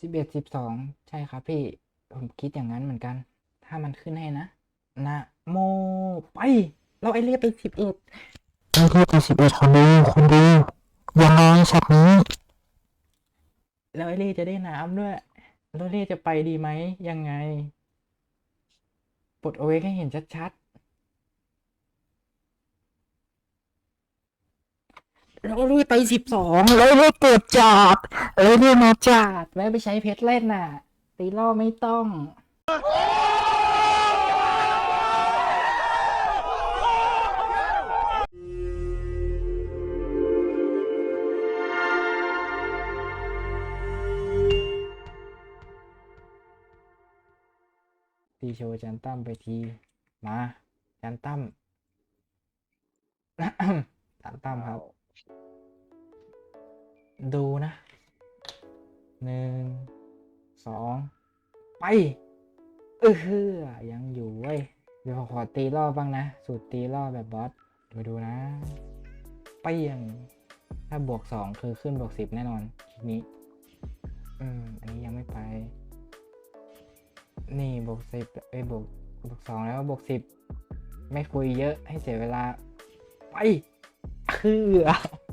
สิบเอ็ดสิบสองใช่ครับพี่ ผมคิดอย่างนั้นเหมือนกัน ถ้ามันขึ้นให้นะ นะโมไป เราไอเรียไปสิบเอ็ดไอ้ที่ไปสิบเอ็ดคนดูคนดูยังไงช็อตนี้ แล้วไอเรียจะได้น้ำด้วยแล้วเรียจะไปดีไหมยังไง ปลดเอาไว้ให้เห็นชัด ๆเราเรีไปสิบสองเราเรีเกิดจัดเราเรีมาจัดแวะไปใช้เพชรเล่นน่ะ ตีล่อไม่ต้องตีโชว์จันตั้มไปที มา จันตั้มจันตั้มครับ ดูนะหนึ่งสองไป เออฮือยังอยู่เว้ย เดี๋ยวขอตีรอบบ้างนะ สูตรตีรอบแบบบอสมาดูนะไปยังถ้าบวกสองคือขึ้นบวกสิบแน่นอนคลิปนี้ อืม อันนี้ยังไม่ไป นี่บวกสิบเอ้ยบวกบวกสองแล้วบวกสิบไม่คุยเยอะให้เสียเวลา ไป คือ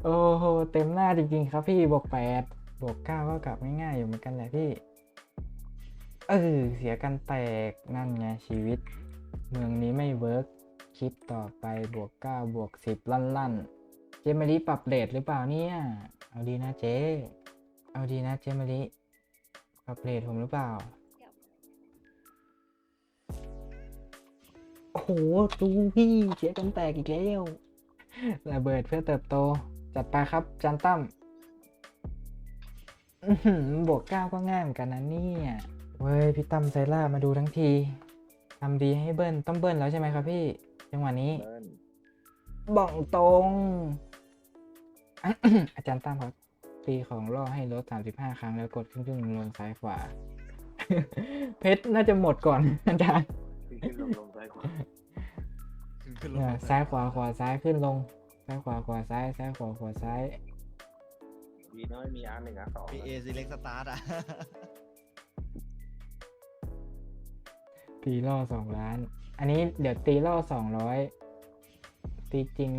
โอ้โหเต็มหน้าจริงๆครับพี่บวกแปดบวกเก้าก็กลับง่ายๆอยู่เหมือนกันแหละพี่ เออเสียกันแตกนั่นไงชีวิต เมืองนี้ไม่เวิร์กคลิปต่อไปบวกเก้าบวกสิบลั่นลันๆเจมารีปรับเรทหรือเปล่าเนี่ย เอาดีนะเจเอาดีนะเจมารีปรับเรทผมหรือเปล่าโอ้โหดูพี่เสียกันแตกอีกแล้ว ระเบิดเพื่อเติบโต จัดไปครับจันตั้มอื้อหือบวกเก้าก็ง่ายเหมือนกันนะเนี่ยเว้ยพี่ตั้มไซล่ามาดูทั้งทีทำดีให้เบิ้ลต้องเบิ้ลแล้วใช่ไหมครับพี่ จังหวะนี้เบิ้ลบ่องตรง อาจารย์ตั้มครับตีของล่อให้ลด35ครั้งแล้วกดขึ้นขึ้นลงซ้ายขวา เพชรน่าจะหมดก่อนอาจารย์ขึ้นขึ้นลงลงซ้ายขวา ขึ้นลเนี่ยงซ้ายขวาขวาซ้ายขึ้นลง ซ้ายขวาขวาซ้าย ซ้ายขวาขวาซ้ายดีน้อยมีอาร์หนึ่งอาร์สองพีเอซีเล็กสตาร์ทอะ ตีล่อสองล้าน อันนี้เดี๋ยวตีล่อสองร้อยตีจริง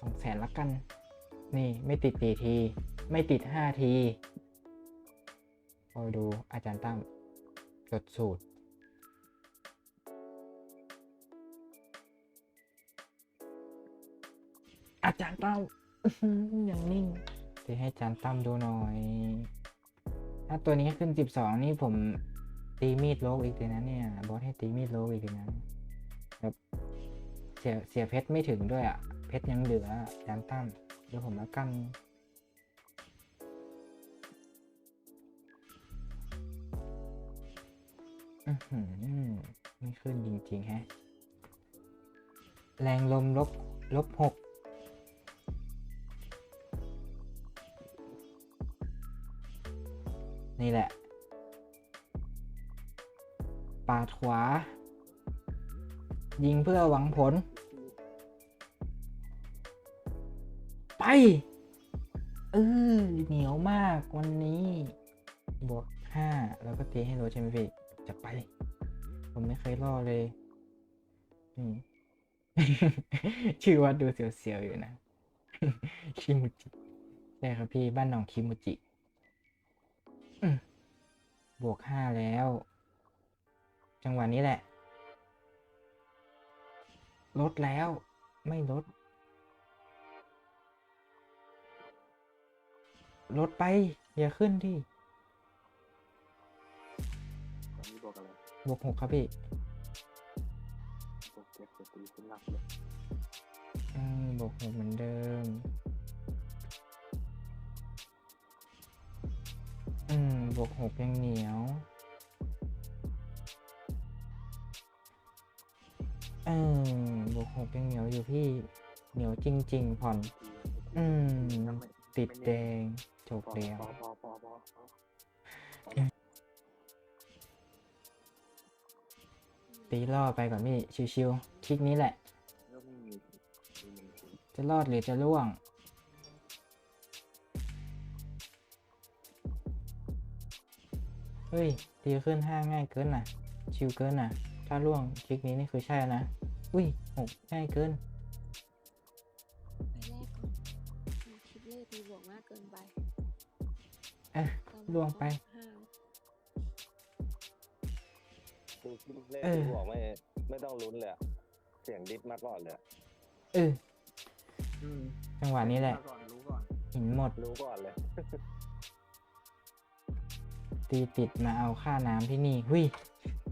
สองแสนละกัน นี่ไม่ติดตีที ไม่ติดห้าทีคอยดูอาจารย์ตั้มจดสูตร อาจารย์ตั้มอื้อหืออย่างนิ่งตีให้อาจารย์ตั้มดูหน่อย ถ้าตัวนี้ขึ้นสิบสองนี่ผมตีมีดโลกอีกเลยนะเนี่ย บอสให้ตีมีดโลกอีกเลยนะแบบเสียเสียเพชรไม่ถึงด้วยอะ เพชรยังเหลืออาจารย์ตั้มเดี๋ยวผมละกันอือหือไม่ขึ้นจริงๆแฮะ แรงลมลบลบหก นี่แหละ ปาดขวา ยิงเพื่อหวังผล ไปเออเหนียวมากวันนี้ บวกห้าแล้วก็ตีให้โรถใช่ไหมพี่จะไป ผมไม่เคยล่อเลยชื่อว่าดูเสียวๆอยู่นะ คิมุจิ ใช่ครับพี่บ้านหนองคิมุจิ บวกห้าแล้ว จังหวะนี้แหละ ลดแล้วไม่ลด ลดไป อย่าขึ้นที่ตอนนี้บวกอะไรบวกหกครับพี่บวกเจ็ดจะตีเป็นหลักเลยอืมบวกหกเหมือนเดิม บวกหกยังเหนียวเออบวกหกยังเหนียวอยู่พี่เหนียวจริง ๆ ผ่อน อืม ติดแดงจบแล้วตีล่อไปก่อนพี่ ชิวๆคลิกนี้แหละ จะรอดหรือจะร่วง เฮ้ยตีขึ้นห้าง่ายเกินน่ะ ชิวเกินน่ะ ถ้าล่วงคลิกนี้นี่คือใช่นะ อุ้ยหกง่ายเกินไปแรกก่อนหนูคิดเลขตีบวกมากเกินไป เอ้ยตอนล่วงไปห้าคือเลขเออที่บอกไม่ไม่ต้องลุ้นเลยอะเสียงดิสมาก่อนเลยอะเอออืมจังหวะนี้แหละมาก่อนรู้ก่อนหินหมดรู้ก่อนเลย ตีติดมาเอาค่าน้ำที่นี่หุย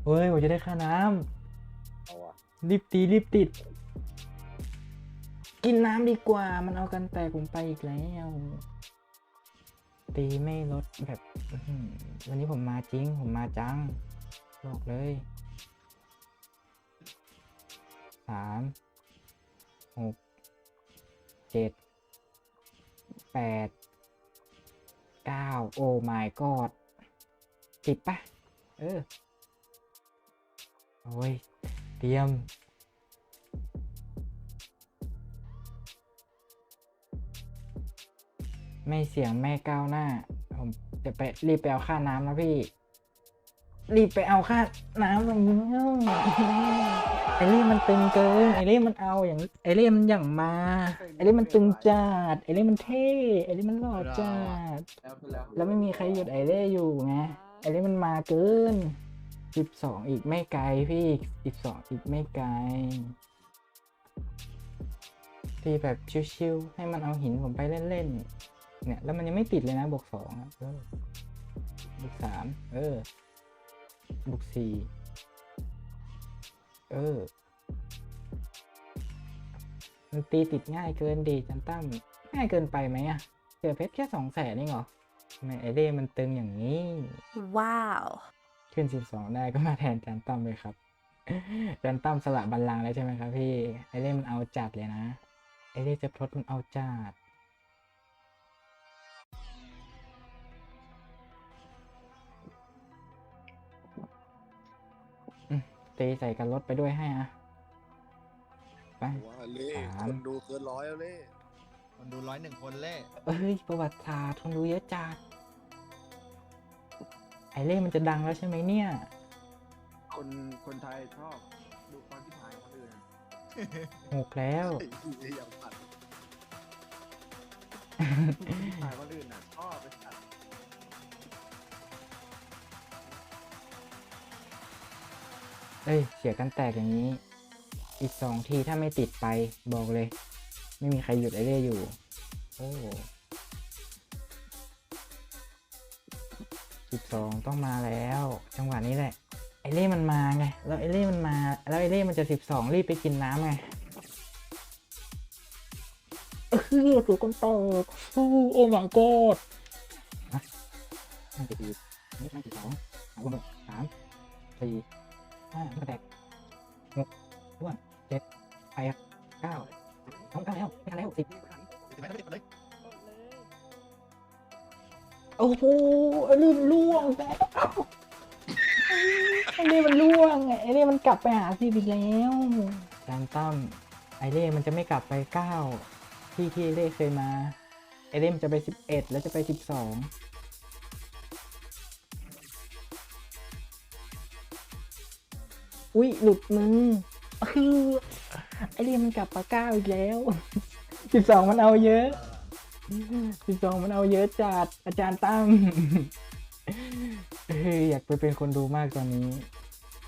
เฮ้ยผมจะได้ค่าน้ำเอาอะรีบตีรีบติด กินน้ำดีกว่า มันเอากันแตกผมไปอีกแล้วตีไม่ลดแบบอื้อหือวันนี้ผมมาจริง ผมมาจังบอกเลยสามหกเจ็ดแปดเก้าโอ้ my god ติดป่ะ เออ โอ้ย เตรียม ไม่เสียงไม่ก้าวหน้า ผมจะไปรีบไปเอาค่าน้ำนะพี่ รีบไปเอาค่าน้ำตรงนี้ไอเล่มันตึงเกิน ไอเล่มันเอาอย่าง ไอเล่มันอย่างมา ไอเล่มันตึงจัด ไอเล่มันเท่ ไอเล่มันหล่อจัด แล้วไม่มีใครหยุดไอเล่อยู่ไง อเล่มันมาเกินสิบสองอีกไม่ไกลพี่สิบสองอีกไม่ไกลตีแบบชิวๆให้มันเอาหินผมไปเล่นๆเนี่ย แล้วมันยังไม่ติดเลยนะบวกสองอะเออบวกสามเออบวกสี่เออมันตีติดง่ายเกินดีจันตั้มง่ายเกินไปไหมอะเสียเพชรแค่สองแสนนี่เหรอ ไมไอเล่มันตึงอย่างนี้ ว้าว ขึ้นสิบสองได้ก็มาแทนจันตั้มเลยครับจันตั้มสละบัลลังก์แล้วใช่ไหมครับพี่ไอเล่มันเอาจัดเลยนะ ไอเล่จะพลดมันเอาจัดอืมตีใส่กันรถไปด้วยให้อะไปว่าเล่สามคนดูเกินร้อยแล้วเล่คนดูร้อยหนึ่งคนเล่ เอ้ย ประวัติศาสตร์คนรู้เยอะจัด ไอเล่มันจะดังแล้วใช่ไหมเนี่ย คนคนไทยชอบดูความที่ถ่ายของคนอื่นอะหกแล้ว ไอ้เหี้ยอย่างผัดถ่ายคนอื่นน่ะชอบไปตัดเอ้ย เสียกันแตกอย่างนี้ อีกสองทีถ้าไม่ติดไปบอกเลย ไม่มีใครหยุดไอเล่อยู่ โอ้ สิบสองต้องมาแล้ว จังหวะนี้แหละไอเล่มันมาไง แล้วไอเล่มันมา แล้วไอเล่มันจะสิบสองรีบไปกินน้ำไงเออถูกคนตกโอ้ my god ฮะน่าจะดีนี่น่าจะสองสามสามสี่ห้าไม่แตกหกด้วนเจ็ดแปดเก้าสองเก้าแล้วไม่ทันแล้วสิบ โอ้โหไอ้นี่มันล่วงแล้วไอ้นี่มันล่วงไงไอ้นี่มันกลับไปหาซีอีกแล้วจานตั้มไอเล่มันจะไม่กลับไปเก้าที่ที่เล่เคยมา ไอเล่มันจะไปสิบเอ็ดแล้วจะไปสิบสองอุ้ยหลุดมืออื้อไอเล่มันกลับมาเก้าอีกแล้วสิบสองมันเอาเยอะ สิบสองมันเอาเยอะจัดอาจารย์ตั้มเฮ้ยอยากไปเป็นคนดูมากตอนนี้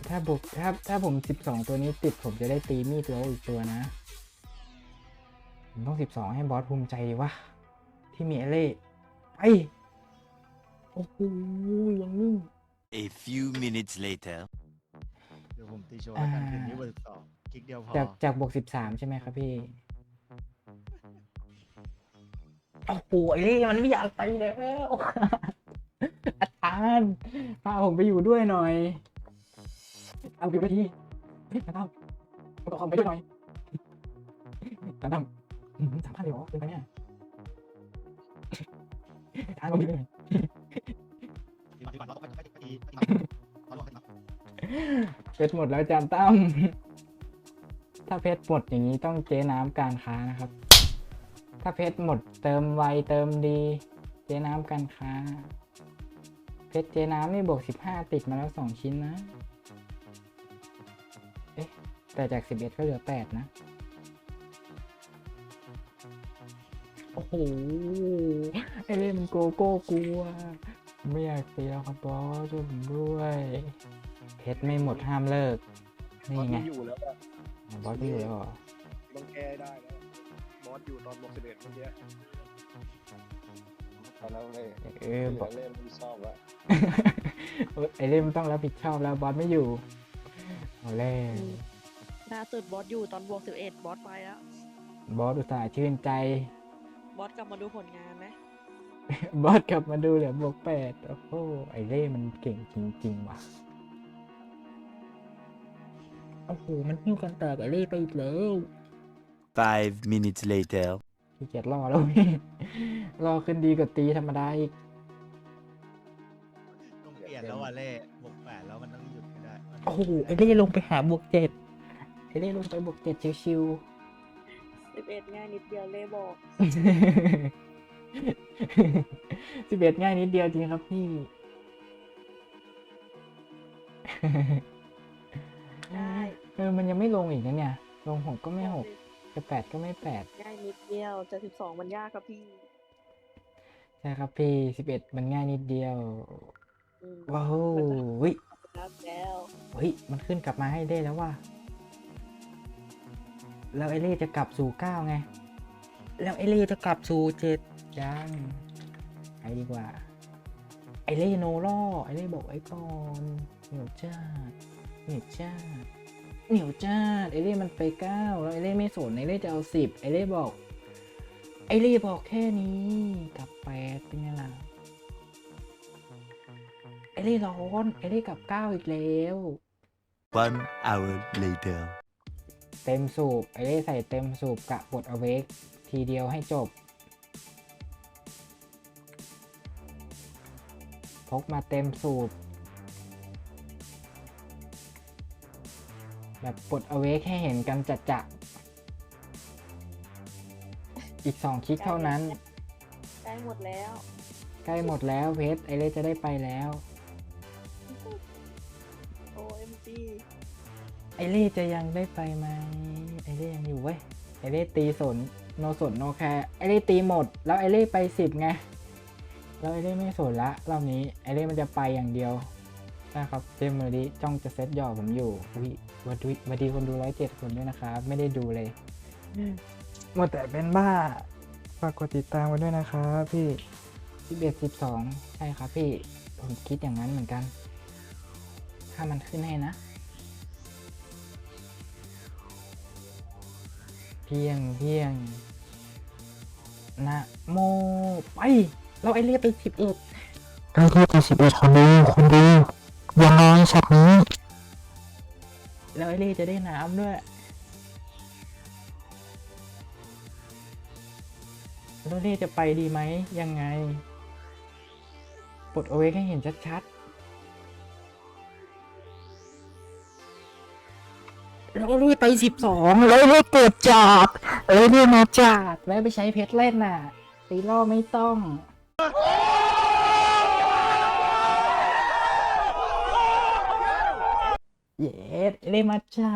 ถ้าบุกถ้าถ้าผมสิบสองตัวนี้ติดผมจะได้ตีมีดตัวอีกตัวนะ ผมต้องสิบสองให้บอสภูมิใจดีวะ ที่มีเอเล่ไปโอ้โหยังนิ่ง A few minutes later. เดี๋ยวผมตีโชว์แล้วกันอ่าคืนนี้เบอร์สองคลิกเดียวพอจากจากบวกสิบสามใช่ไหมครับพี่ โอ้โหไอ้นี่มันไม่อยากไปแล้วอาจารย์พาผมไปอยู่ด้วยหน่อย เอาอยู่ไปทีเฮ้ยอาจาร์มาต่อคอมไปด้วยหน่อยอาจารย์อืมสามพันเลยเหรอเป็นไปเนี่ยอาจารย์ผมไปด้วยเราไปตีตีตีตอนรอตีเพชรหมดแล้วอาจาร์ตั้มถ้าเพชรหมดอย่างนี้ต้องเจ๊น้ำการค้านะครับ ถ้าเพชรหมดเติมไวเติมดี เจ๊น้ำการค้าเพเพชรเจน้ำนี่บวกสิบห้าติดมาแล้วสองชิ้นนะ เอ๊ะ แต่จากสิบเอ็ดก็เหลือแปดนะ โอ้โหไอเล่มันโกโก้กลัว ไม่อยากตีแล้วครับบอสช่วยผมด้วย เพชรไม่หมดห้ามเลิกบอนี่สไงไม่อยู่แล้วอะบอสไม่อยู่แล้วเหรอต้องแก้ให้ได้แล้วบ อสอยู่ตอนบอกสิบเอ็ดเมื่อกี้ตอนนั้นเลยเออบอกเล่นไม่ชอบละเออไอเล่มันต้องรับผิดชอบแล้วบอสไม่อยู่เอาแล่ล่าสุดบอสอยู่ตอนบวกสิบเอ็ดบอสไปแล้ว บอสอุตส่าห์ชื่นใจ บอสกลับมาดูผลงานไหมบอสกลับมาดูเหลือบวกแปดโอ้โหไอเล่มันเก่งจริง ๆ ว่ะโอ้โหมันหิ้วกันแตกไอเล่ไปอีกแล้ว Five minutes later. ขี้เกียจรอแล้วพี่ รอขึ้นดีกว่าตีธรรมดาอีก ต้องเปลี่ยนแล้วอะเล่บวกแปดแล้วมันต้องหยุดไม่ได้มันโอ้โหไอเล่ลงไปหาบวกเจ็ดไอเล่ลงไปบวกเจ็ดชิวสิบเอ็ดง่ายนิดเดียวเล่บอก ๆ สิบเอ็ดง่ายนิดเดียวจริงครับพี่ ได้เออมันยังไม่ลงอีกนะเนี่ย ลงหกก็ไม่หก จะแปดก็ไม่แปดง่ายนิดเดียวจะสิบสองมันยากครับพี่ใช่ครับพี่สิบเอ็ดมันง่ายนิดเดียว อืมว้าวเฮ้ยรับแล้วเฮ้ยมันขึ้นกลับมาให้ได้แล้วว่ะแล้วไอเล่จะกลับสู่เก้าไง แล้วไอเล่จะกลับสู่เจ็ดยังไปดีกว่า ไอเล่โนล่อไอเล่บอกไอ้ก่อนเหนียวจ้าดเหนียวจ้าด เหนียวจ้าดไอเล่มันไปเก้าแล้วไอเล่ไม่สนไอเล่จะเอาสิบไอเล่บอกไอเล่บอกแค่นี้กลับแปดเป็นไงล่ะไอเล่ร้อนไอเล่กลับเก้าอีกแล้ว One hour later. เต็มสูบไอเล่ใส่เต็มสูบกะบดเอาเวกทีเดียวให้จบ พกมาเต็มสูบ แบบปลดเอาเวกให้เห็นกันจัดจะอีกสองคลิกเท่านั้นได้หมดแล้ว ใกล้หมดแล้วเพชรไอเล่จะได้ไปแล้ว โอเอ็มจีไอเล่จะยังได้ไปไหมไอเล่ยังอยู่เว้ยไอเล่ตีสนโนสนโนแคร์ไอเล่ตีหมด แล้วไอเล่ไปสิบไงแล้วไอเล่ไม่สนละรอบนี้ไอเล่มันจะไปอย่างเดียวนะครับเจมเมอร์ดีจ้องจะเซตหยอกผมอยู่วิ วัดวิวัดดีคนดูร้อยเจ็ดคนด้วยนะครับ ไม่ได้ดูเลยหมดแต่เป็นบ้าฝากกดติดตามไว้ด้วยนะครับพี่สิบเอ็ดสิบสองใช่ครับพี่ ผมคิดอย่างนั้นเหมือนกัน ถ้ามันขึ้นให้นะ เพียงเพียงนะโมไป เราไอเรียไปสิบเอ็ดได้เรียกไปสิบเอ็ดคนดูคุณดูยังไงช็อตนี้ แล้วไอเรียจะได้น้ำด้วยแล้วเรียจะไปดีไหมยังไง ปลดเอาไว้ให้เห็นชัดๆแล้วเรียไปสิบสองแล้วเรียเกิดจัดเอ้ยเรียมาจัดแวะไปใช้เพชรเล่นน่ะตีล่อไม่ต้อง เย็ดเล่มาจ้า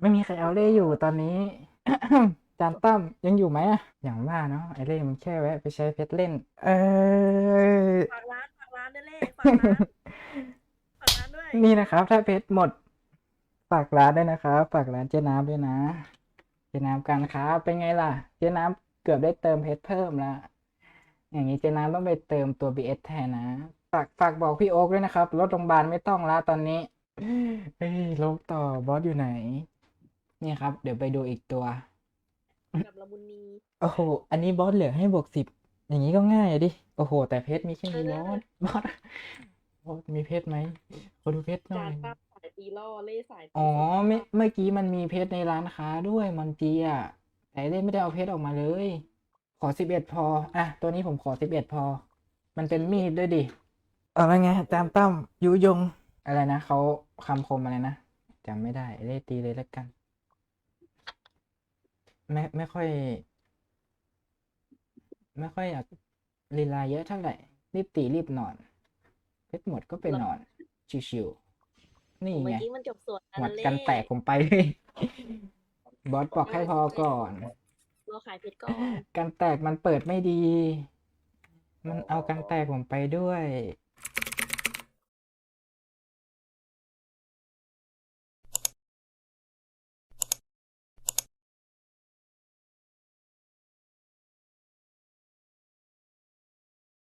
ไม่มีใครเอาเล่อยู่ตอนนี้จานตั้มยังอยู่ไหมอะอย่างว่าเนาะไอเล่มันแค่แวะไปใช้เพชรเล่น เออฝากร้านฝากร้านด้วยเล่ฝากร้านฝากร้านด้วยนี่นะครับ ถ้าเพชรหมดฝากร้านด้วยนะครับฝากร้านเจ๊น้ำด้วยนะเจ๊น้ำกันครับเป็นไงล่ะ เจ๊น้ำเกือบได้เติมเพชรเพิ่มละอย่างนี้เจ๊น้ำต้องไปเติมตัว BS แทนนะฝากฝากบอกพี่โอ๊คด้วยนะครับรถโรงพยาบาลไม่ต้องละตอนนี้ เฮ้ยลบต่อบอสอยู่ไหนนี่ครับ เดี๋ยวไปดูอีกตัว กับละมุนนีโอ้โห อันนี้บอสเหลือให้บวกสิบ อย่างนี้ก็ง่ายอะดิ โอ้โห แต่เพชรมีแค่นี้บอสบอสบอสมีเพชรไหมขอดูเพชรหน่จาอนยป้าสายตีล่อเล่สายตีอ๋อเมื่อเมื่อกี้มันมีเพชรในร้านค้าด้วยมอนจีอะแต่เล่นไม่ได้เอาเพชรออกมาเลย ขอสิบเอ็ดพอ อะ ตัวนี้ผมขอสิบเอ็ดพอ มันเป็นมีดด้วยดิอะไรไงตามตั้มยุยง อะไรนะเขาคำคมอะไรนะจำไม่ได้เล่ตีเลยแล้วกัน ไม่ไม่ค่อย ไม่ค่อยอยากลีลาเยอะเท่าไหร่รีบตีรีบนอน เพชรหมดก็ไปนอน ชิวๆนี่เมื่อไงกี้มันจบส่วนหมดเล่กันแตกผมไปเลยบอสบอกให้พอก่อน เราขายเพชรก่อน กันแตกมันเปิดไม่ดี มันเอากันแตกผมไปด้วย